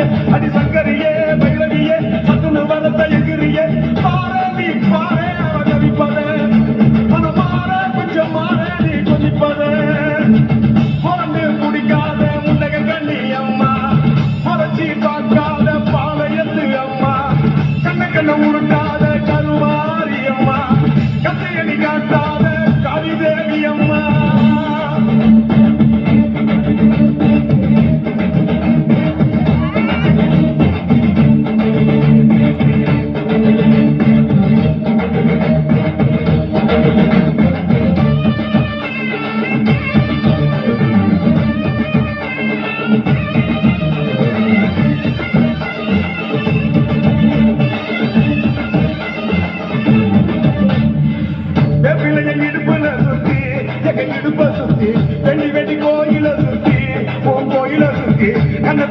சங்கரியே அடி சங்கரியே பைரவியே சத்துணு வரத்த எகிரியே பாரு நீ பாரு அவதரிப்பது. மன மாற கொஞ்சம் மாற நீ கொதிப்பது மறந்து குடிக்காத முன்னக கண்ணி அம்மா. மறைச்சி பார்க்காத பாளையத்து அம்மா. கண்ண கண்ண உருட்டாத கருவாரி அம்மா. கத்தையணி காட்டா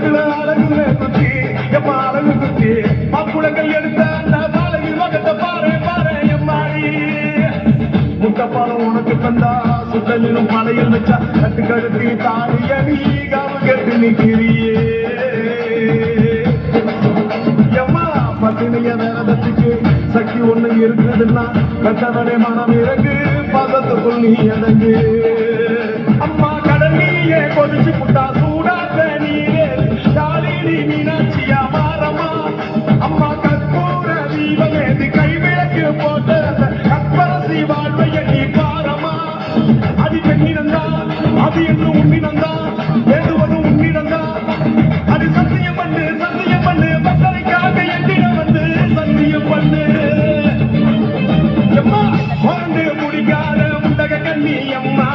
அழகுல அழகுல குத்தி எம்மா அழகு குத்தி மாப்புளங்கள் எடுத்த அந்த பாலகி மகத்தை பாரு பாரு எம்மாடி. முட்டப்பாலம் உனக்கு தந்தா சுத்தலிலும் மலையில் வச்சா கட்டு கழுத்தி தாடிய நீ காவு கட்டு நிக்கிறியே எம்மா பத்தினிய வேதத்துக்கு சக்தி ஒண்ணு இருக்குதுன்னா கட்டவனே மனம் இறங்கு பதத்துக்குள் நீ அடங்கு அம்மா கடல் நீயே கொதிச்சு புட்டா அது பெண்ணினந்தா அது என்ன உண்ணினந்தா அது சத்தியம் பண்ணு சத்தியம் பண்ணு பக்தரைக்காக எண்ணிட வந்து சத்தியம் பண்ணு. எம்மா குழந்தை முடிக்காத முண்டக கண்ணி அம்மா.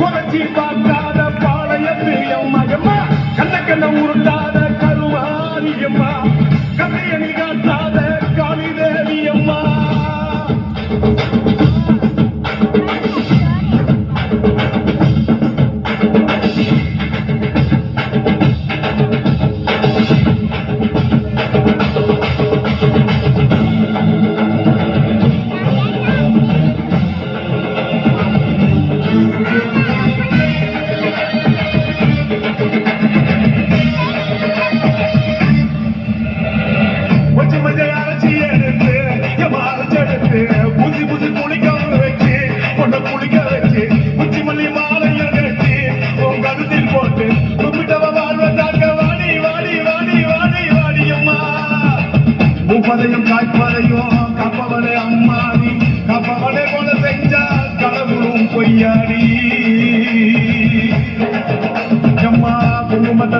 குறைச்சி பார்க்காத பாளையத்து அம்மா. எம்மா கண்ண கண்ண உருட்டாத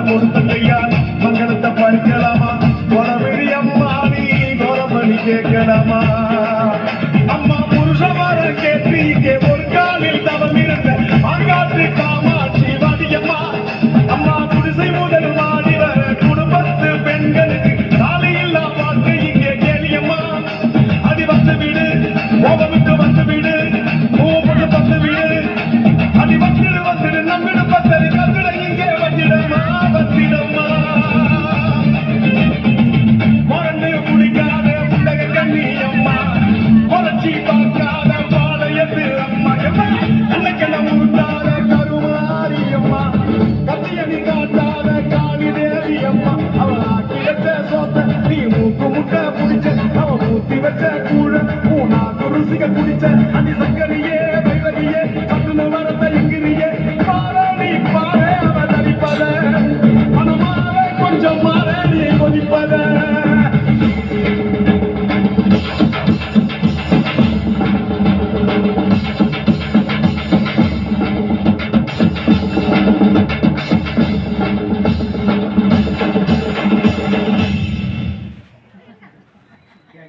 குங்குமத்தை மங்களத்தை பறிக்கலாமா? கொலவெளி அம்மா நீ கொலமணி கேட்கலாமா? அம்மா புருஷமார கேட்டு குடிசிக்க குடிச்ச அடி சங்கரியே வைவரியே கத்துன வரத்த எங்கிரியே பாரணி பாரு அவ தரிப்பத மனமாற கொஞ்சம் மாற நீ கொதிப்பத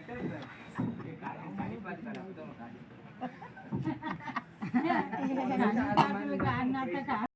Thank you. नाटक